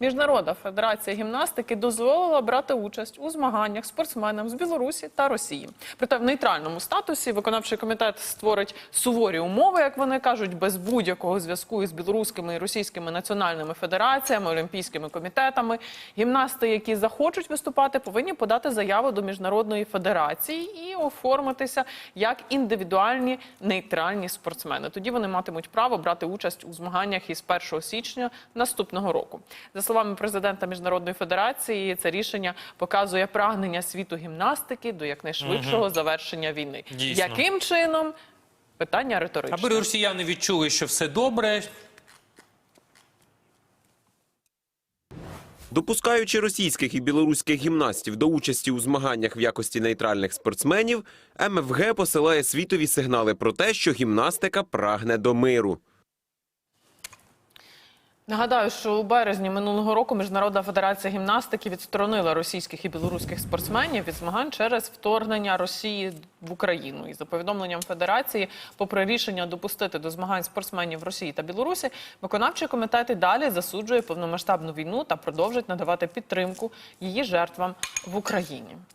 Міжнародна федерація гімнастики дозволила брати участь у змаганнях спортсменам з Білорусі та Росії. Проте в нейтральному статусі виконавчий комітет створить суворі умови, як вони кажуть, без будь-якого зв'язку із білоруськими і російськими національними федераціями, олімпійськими комітетами. Гімнасти, які захочуть виступати, повинні подати заяву до міжнародної федерації і оформитися як індивідуальні нейтральні спортсмени. Тоді вони матимуть право брати участь у змаганнях із 1 січня наступного року. Словами президента міжнародної федерації, це рішення показує прагнення світу гімнастики до якнайшвидшого завершення війни. Дійсно. Яким чином? Питання риторичне. Аби росіяни відчули, що все добре. Допускаючи російських і білоруських гімнастів до участі у змаганнях в якості нейтральних спортсменів, МФГ посилає світові сигнали про те, що гімнастика прагне до миру. Нагадаю, що у березні минулого року Міжнародна федерація гімнастики відсторонила російських і білоруських спортсменів від змагань через вторгнення Росії в Україну. І за повідомленням федерації, попри рішення допустити до змагань спортсменів Росії та Білорусі, виконавчий комітет і далі засуджує повномасштабну війну та продовжить надавати підтримку її жертвам в Україні.